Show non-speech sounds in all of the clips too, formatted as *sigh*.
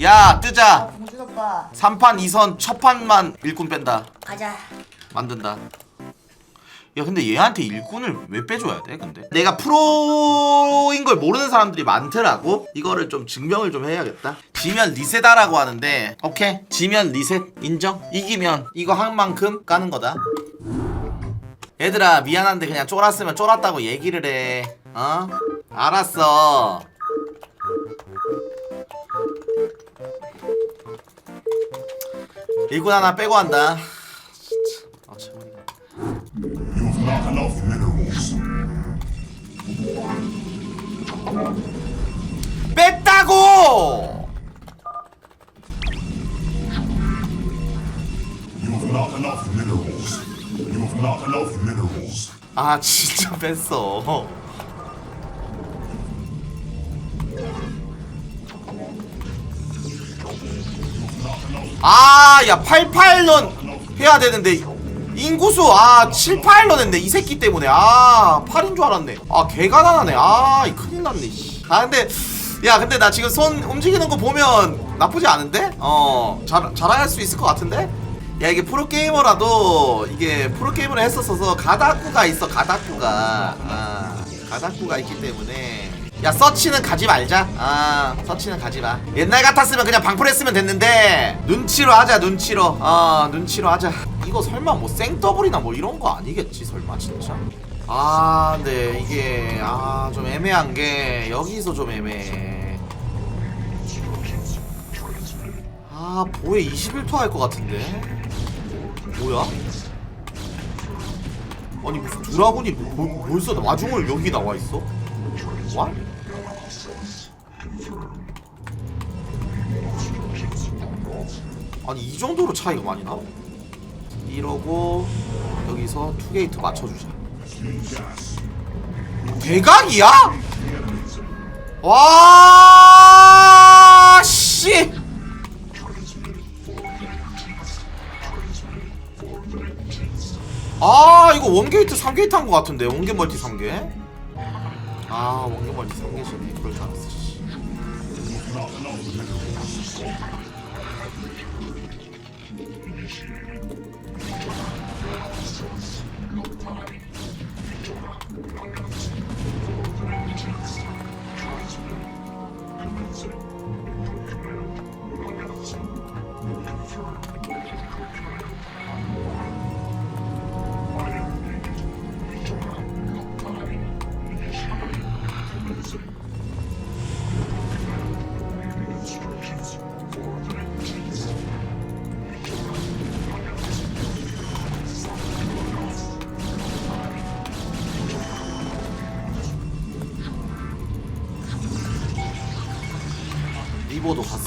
야 뜨자. 봉준 오빠 3판 2선 첫 판만 일꾼 뺀다. 가자. 만든다. 야 근데 얘한테 일꾼을 왜 빼줘야 돼 근데? 내가 프로인 걸 모르는 사람들이 많더라고. 이거를 좀 증명을 좀 해야겠다. 지면 리셋하라고 하는데 오케이? 지면 리셋 인정? 이기면 이거 한 만큼 까는 거다. 얘들아 미안한데 그냥 쫄았으면 쫄았다고 얘기를 해. 어? 알았어 일꾼 하나 빼고 한다 진짜 아. 뺐다고! 아 진짜 뺐어 아야 88런 해야 되는데 인구수 아 7, 8런 했네 이 새끼 때문에 아 8인 줄 알았네 아 개가난하네 아이 큰일 났네 씨. 아 근데 야 근데 나 지금 손 움직이는 거 보면 나쁘지 않은데? 어 잘, 잘할 수 있을 것 같은데? 야 이게 프로게이머라도 이게 프로게이머를 했었어서 가닥구가 있어 가닥구가 아 가닥구가 있기 때문에 야 서치는 가지 말자. 아 서치는 가지 마. 옛날 같았으면 그냥 방풀 했으면 됐는데 눈치로 하자 눈치로. 어 눈치로 하자. 이거 설마 뭐 생더블이나 뭐 이런 거 아니겠지 설마 진짜? 아 근데 이게 아 좀 애매한 게 여기서 좀 애매해. 아 보에 21토 할 것 같은데? 뭐야? 아니 무슨 드라군이 뭐, 뭐, 벌써 마중을 여기 나와 있어? 와? 아니 이 정도로 차이가 많이 나? 이러고 여기서 투게이트 맞춰주자 대각이야? 와 씨. 아 이거 원게이트 3게이트 한거 같은데 원게 멀티 3개 아 멀티 3개시네 그럴 줄 알았어 씨.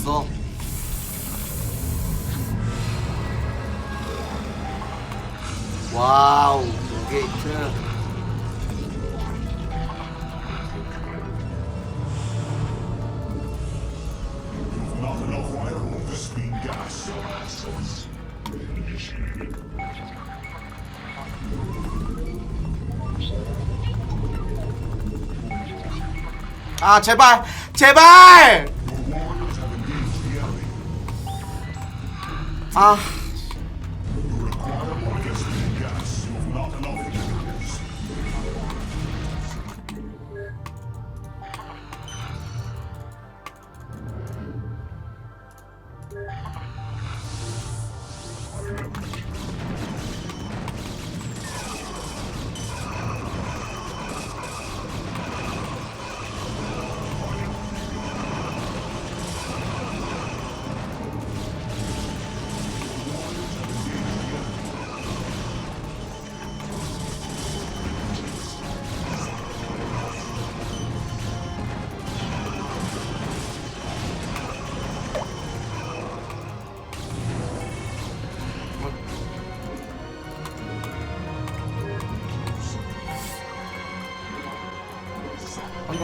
갔어 와우 gas. 아 제발 제발 아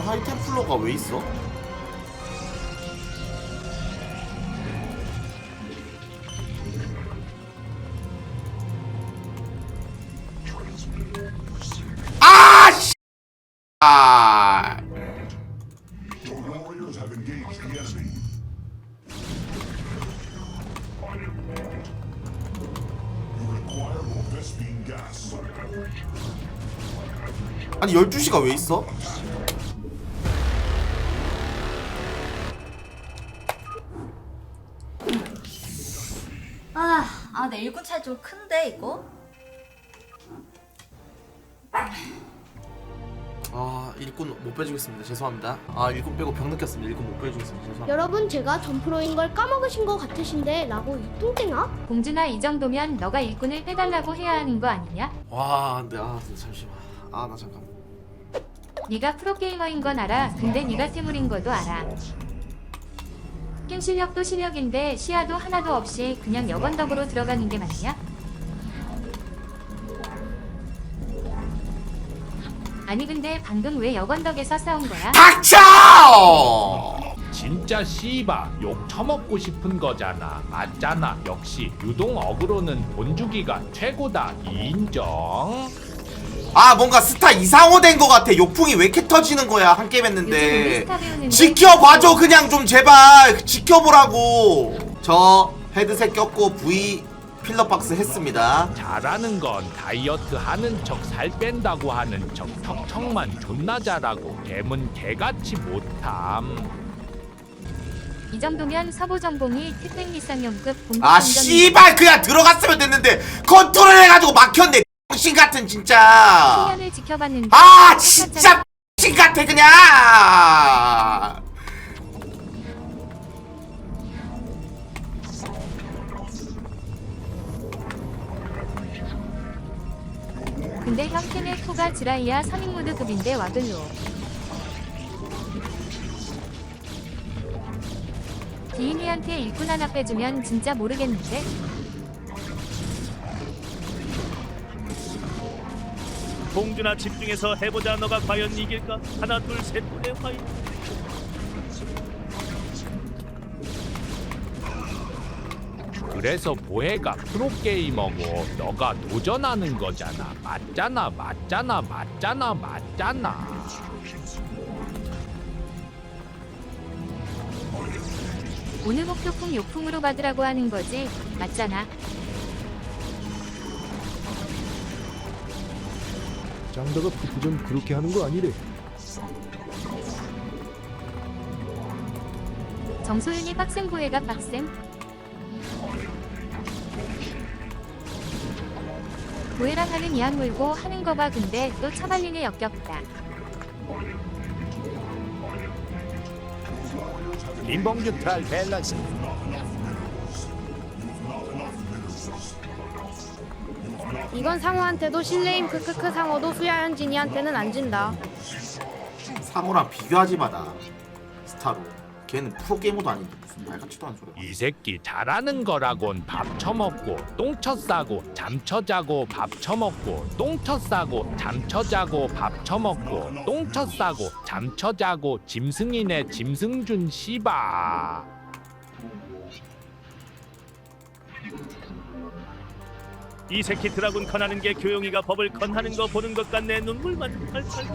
하이템플러가 왜 있어? 아, 아. 아니 12시가 왜 있어? 아, 아, 내 일꾼 차이 좀 큰데 이거? 아 일꾼 못 빼주겠습니다 죄송합니다 아 일꾼 빼고 병 느꼈습니다 일꾼 못 빼주겠습니다 죄송합니다 여러분 제가 전프로인 걸 까먹으신 것 같으신데 라고 이 뚱땡아? 공준아 이 정도면 너가 일꾼을 빼달라고 해야 하는 거 아니냐? 와 근데 아 근데 잠시만 아 나 잠깐 네가 프로게이머인 건 알아. 근데 네가 세물인 것도 알아. 게임 실력도 실력인데 시야도 하나도 없이 그냥 여건덕으로 들어가는 게 맞냐? 아니 근데 방금 왜 여건덕에서 싸운 거야? 닥쳐! 진짜 씨바 욕 처먹고 싶은 거잖아 맞잖아 역시 유동 어그로는 본주기가 최고다 인정 아 뭔가 스타 이상호 된것 같아. 욕풍이 왜 이렇게 터지는 거야? 한 게임 했는데. 배우는데 지켜봐줘 그냥 좀 제발. 지켜보라고. 저 헤드셋 꼈고 V 필러박스 했습니다. 잘하는 건 다이어트 하는 척 살 뺀다고 하는 척 턱턱만 존나 잘하고 겜은 개같이 못함. 이 정도면 서부 전공이 특백 미상용급 공격 아 씨발 그냥 들어갔으면 됐는데 컨트롤 해가지고 막혔네 신 같은 진짜. 수년을 지켜봤는데 아 진짜 신 같아 그냥. 근데 형태는 코가 드라이야 선임모드급인데 와글로. 디인이한테 일꾼 하나 빼주면 진짜 모르겠는데 공주나 집중해서 해보자. 너가 과연 이길까? 하나 둘셋 넷 화이. 그래서 보혜가 프로게이머고 너가 도전하는 거잖아. 맞잖아 맞잖아 맞잖아 맞잖아. 오늘 목표품 요품으로 받으라고 하는 거지? 맞잖아 장다가 푸푸전 그렇게 하는 거 아니래. 정소윤이 빡센 보혜가 빡셈 보혜랑 하는 이악 물고 하는 거 봐 근데 또 차발리네 역겹다. 인봉주 트랄 밸런스 이건 상호한테도 실례임 크크크 상호도 수야 현진이한테는 안 진다. 상호랑 비교하지 마다. 스타로. 걔는 프로게이머도 아닌데 무슨 말 같지도 않은 소리야. 이 새끼 잘하는 거라곤 밥 처먹고 똥쳐 싸고 잠쳐 자고 밥 처먹고 똥쳐 싸고 잠쳐 자고 밥 처먹고 똥쳐 싸고 잠쳐 자고 짐승이네 짐승준 씨바 이 새끼 드라군 컨하는 게 교용이가 법을 컨하는 거 보는 것 같네 눈물만 팔팔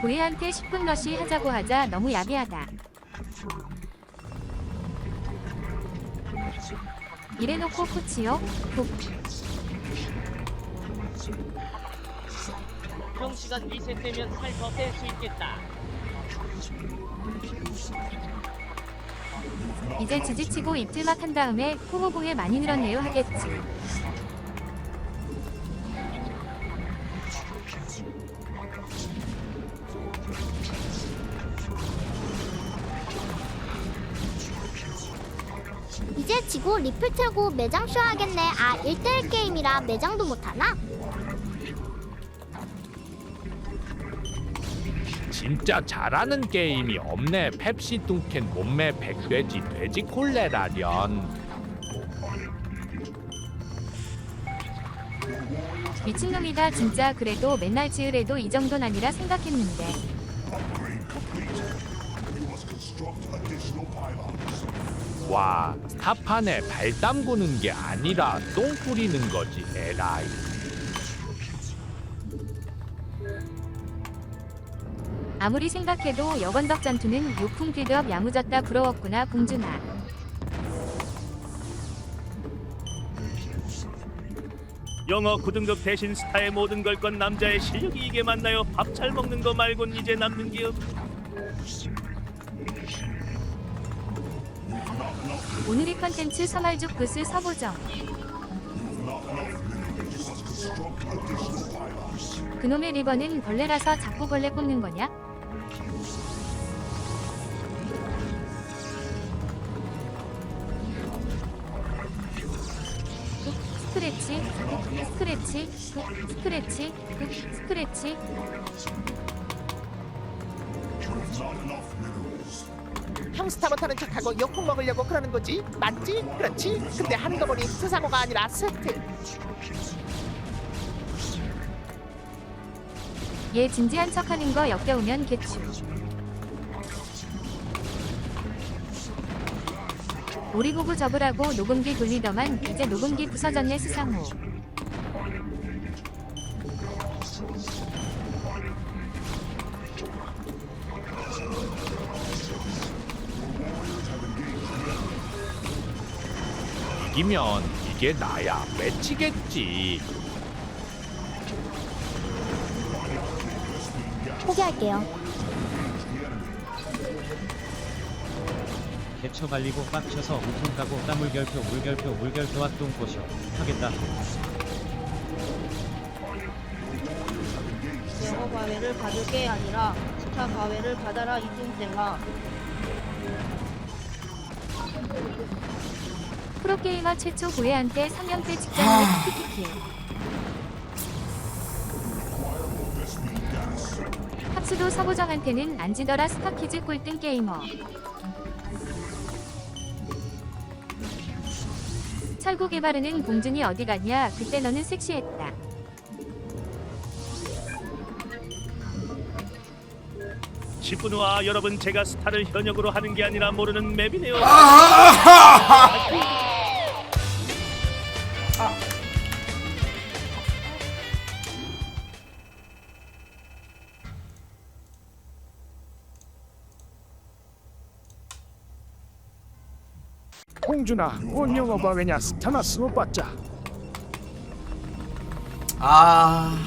보혜한테 10분 러시 하자고 하자 너무 야비하다 이래놓고 코치요? 푹형 시간 리셋되면 살더뺄수 있겠다. 이제 지지치고 입질막 한 다음에 호호보에 많이 늘었네요 하겠지. 이제 지고 리플 틀고 매장 쉬어야겠네. 아 1대1 게임이라 매장도 못하나? 진짜 잘하는 게임이 없네. 펩시 뚱캔 몸매 백돼지 돼지 콜레라련. 미친놈이다 진짜. 그래도 맨날 지으래도 이 정도는 아니라 생각했는데. 와 스타판에 발 담그는 게 아니라 똥 뿌리는 거지 에라이 아무리 생각해도 여건덕 전투는 요풍 빌드업 야무졌다 부러웠구나 공준아 영어 9등급 대신 스타의 모든 걸 건 남자의 실력이 이게 맞나요? 밥 잘 먹는 거 말곤 이제 남는 게 없. 오늘의 컨텐츠 서말죽 부스 서보정 그놈의 리버는 벌레라서 자꾸 벌레 꼽는 거냐? 스크래치, 흑, 스크래치, 흑, 스크래치, 흑, 스크래치. 형스타 못하는 척하고 욕국 먹으려고 그러는 거지 맞지? 그렇지? 근데 하는 거 보니 수사고가 아니라 세트 얘 진지한 척하는 거 역겨우면 개추. 우리 보고 접으라고 녹음기 돌리더만 이제 녹음기 부서졌네 수상호. 이기면 이게 나야 맺히겠지 포기할게요. 개처 발리고 빡쳐서 우통 가고 따물 결표 물 결표 물 결표와 똥꼬쇼 하겠다 영어 과외를 받을 게 아니라 스타 과외를 받아라 이뚱땡아 프로게이머 최초 고해한테 3년째 직장인을 키키키. 합수도 서보정한테는 안 지더라 스타키즈 꼴등 게이머. 철구 개발은 공준이 어디 갔냐? 그때 너는 섹시했다. 분 후와 여러분 제가 스타를 현역으로 하는 게 아니라 모르는 맵이네요. 홍준아 온 영어 봐 왜냐 스타나 스모봤자 아.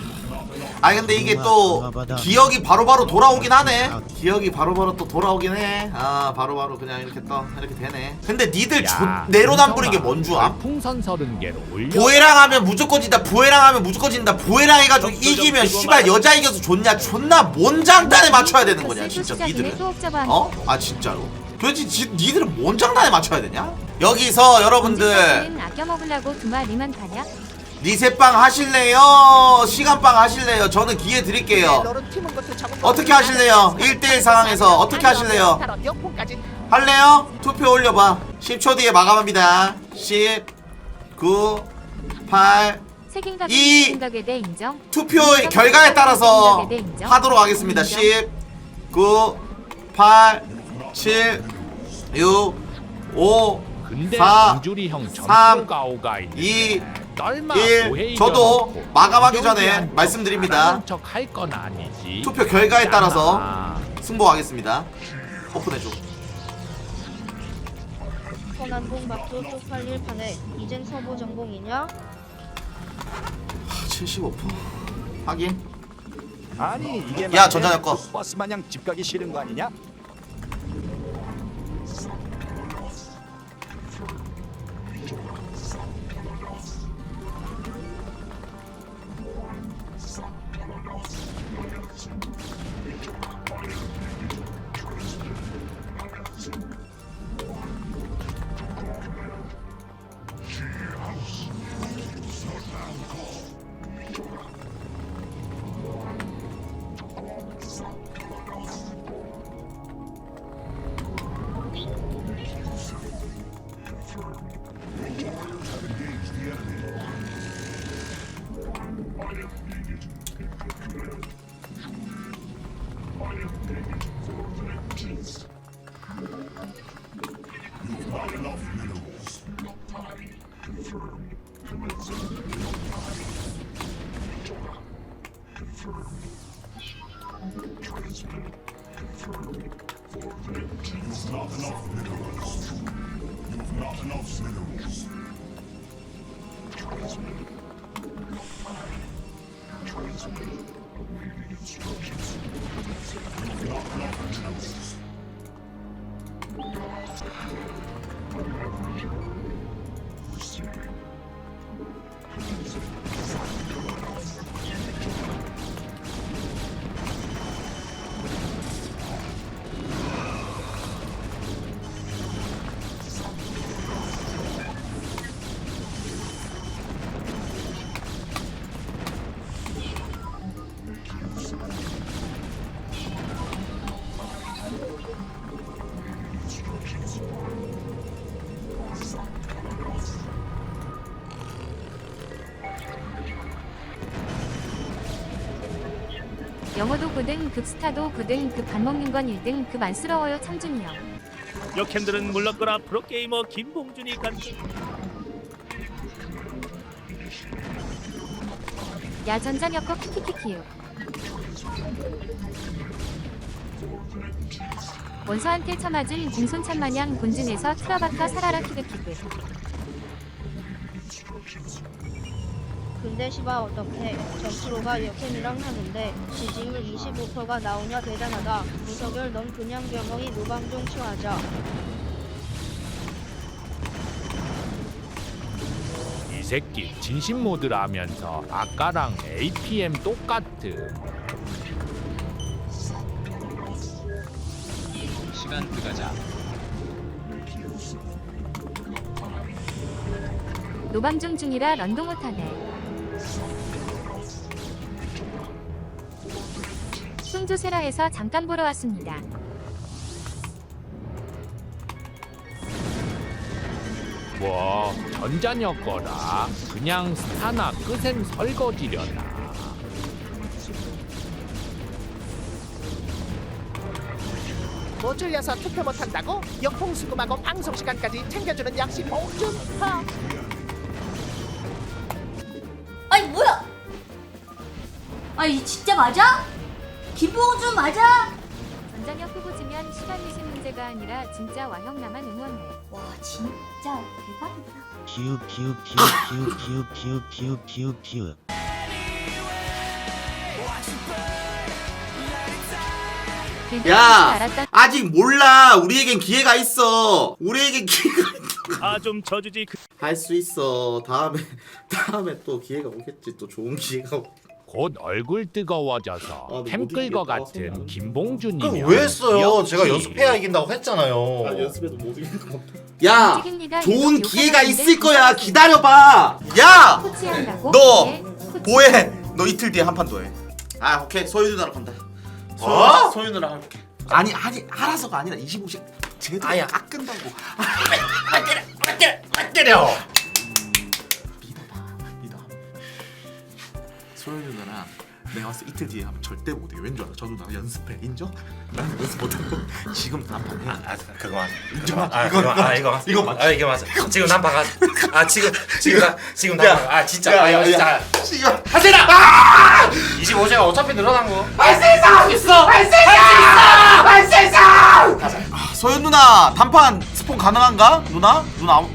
아 근데 이게 또 기억이 바로바로 돌아오긴 하네. 기억이 바로 바로 또 돌아오긴 해. 아 바로바로 그냥 이렇게 또 이렇게 되네. 근데 니들 야, 존 내로남 부린 게뭔 줄 암? 풍선 서른 개로 올려 부해랑 하면 무조건 진다. 부해랑 하면 무조건 진다. 부해랑 해가지고 이기면 씨발 여자 이겨서 좋냐? 존나 뭔 장단에 맞춰야 되는 거냐? 진짜 니들은? 어? 아 진짜로? 도대체 지, 니들은 뭔 장단에 맞춰야 되냐? 여기서 여러분들 는 아껴 먹으려고 두 마리만 가냐? 리셋빵 하실래요? 시간빵 하실래요? 저는 기회 드릴게요. 거 어떻게 하실래요? 1대1 상황에서 어떻게 하실래요? 할래요? 투표 올려봐. 10초 뒤에 마감합니다. 10, 9, 8. 책임감이 이- 책임덕에 대해 인정. 투표 결과에 따라서 하도록 하겠습니다. 10, 9, 8, 7, 6, 5, 근데 사, 공주리 형 삼, 전투가 오가 있는데 2, 떨마 1. 오해 저도 마감하기 전에 척 말씀드립니다. 안 하는 척할 건 아니지 투표 결과에 따라서. 승부하겠습니다. 오픈해줘. 선한봉 박도 쪽팔릴 판에 이젠 서보 전공이냐? 75%. 확인. 아니 이게 야, 전자녀 거. 버스 마냥 집 가기 싫은 거 아니냐? For it, you've not enough minerals. Awaiting instructions. You've not enough minerals. 영어도 9등급 스타도 9등급 밥 먹는 건 1등급 안쓰러워요 형. 역행들은 물러거라 프로게이머 김봉준이 간다. 야 전자녀거 키키키키유. 원서한테 처맞은 공손찬 마냥 본진에서 트라바카 살아라 키그키그. 근데 시바 어떡해 점수로가 역행이랑 하는데 지지율 25%가 나오냐 대단하다 무석열 넌 그냥 병원이 노방종 취하자 이 새끼 진심 모드라면서 아까랑 APM 똑같음. 시간 들어가자. 노방중 중이라 런도 못하네. 숭조세라에서 잠깐 보러 왔습니다. 뭐 전자녀 거라 그냥 스타나 끄셈 설거지려나. 뭐 줄여서 투표 못한다고? 역풍 수금하고 방송 시간까지 챙겨주는 봉준 하. 아니 뭐야? 아니 진짜 맞아? 김봉준 맞아? 전자녀 후보 지면 시간 유신 문제가 아니라 진짜 와형 나만 응원해. 와 진짜 대박이다. 키우 키우 키우 키우 키우 키우 키우. 길드 야. 아직 몰라 우리에겐 기회가 있어 우리에겐 기회가 아 좀 져주지. 그... 할수 있어 다음에 *laughs* 다음에 또 기회가 오겠지 또 좋은 기회가 오- 곧 얼굴 뜨거워져서 아, 근데 캠못 끌거 이기겠다, 같은. 김봉준이면 그럼 왜 했어요? 제가 귀엽지. 연습해야 이긴다고 했잖아요. 연습해도 못 같아 야. 좋은 기회가 있을 거야 기다려봐 야? 너 네. 뭐해 너 이틀 뒤에 한 판 더 해 아 오케이 소유 누나랑 간다 소유, 어? 소유 누나랑 할게 아니 아니 알아서가 아니라 25씩 제대로 아야. 깎은다고 안 *laughs* 때려, 안 때려, 안 때려. 소유 누나랑 내가 봤을 때 이틀 뒤에 하면 절대 못해 왠줄 알아 저 누나 연습해 인정? 나는 연습 못하고 *laughs* 지금 한판 해 아, 그거 맞아. 인정? 아, 이거 이거 아, 이거 맞아. 이거 맞아. 아, 이거 맞아. 지금 난 박아. 아, 지금 지금 나 지금 야. 나 박아. 아, 진짜. 아, 이거 진짜. 지금 하세라. 아! 25제가 어차피 늘어난 거. 소연 누나 단판 스폰 가능한가? 누나? 누나 아무...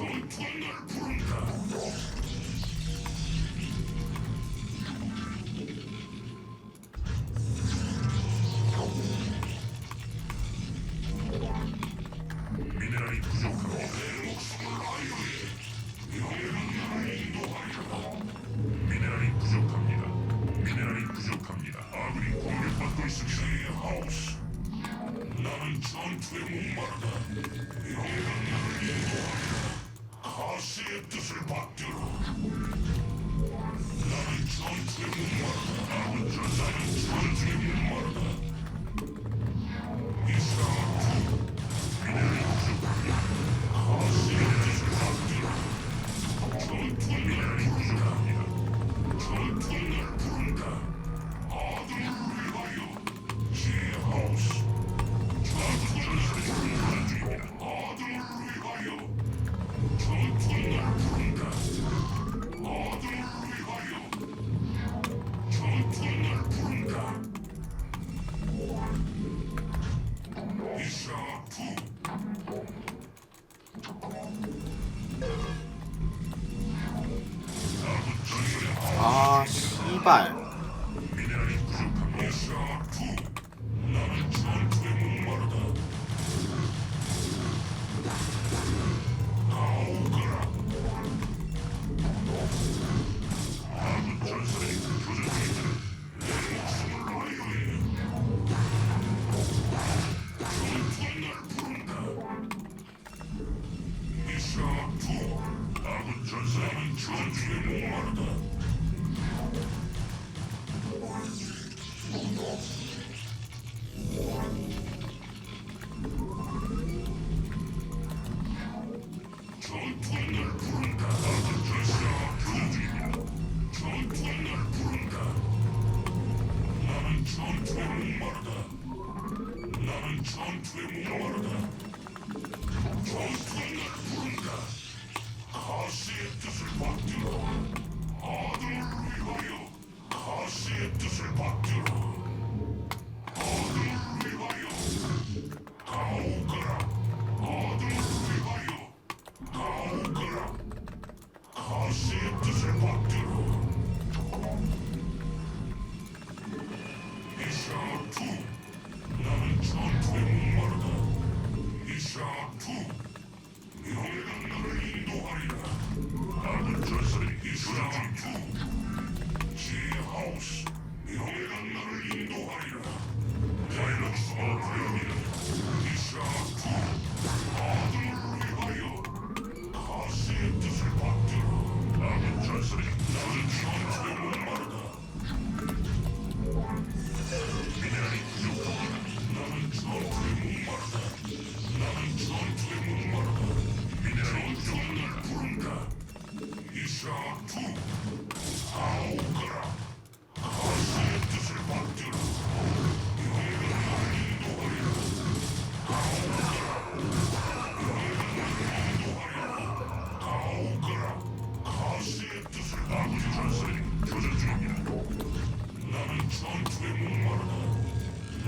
南川的姑娘。Savaşınca senin çözdüğüm vardı. Shut up. 나는 전투에 목마르다.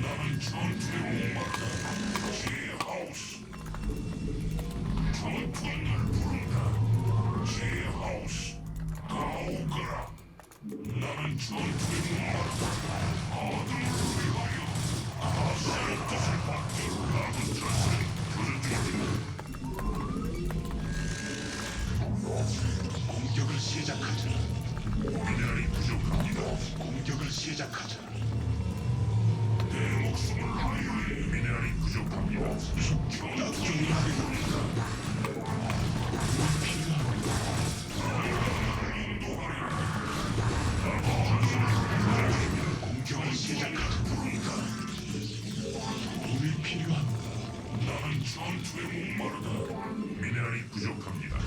나는 전투에 목마르다. 부족합니다.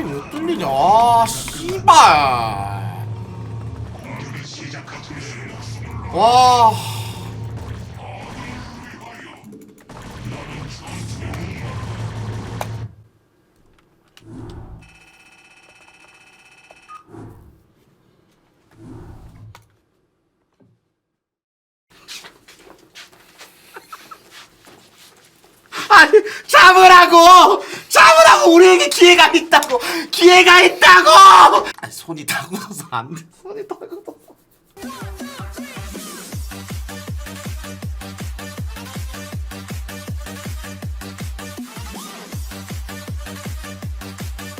아 이게 왜 뚫리냐? 아 씨발. 와 우리에게 기회가 있다고! 기회가 있다고! 아, 손이 다구어서 안돼. 손이 다구어서.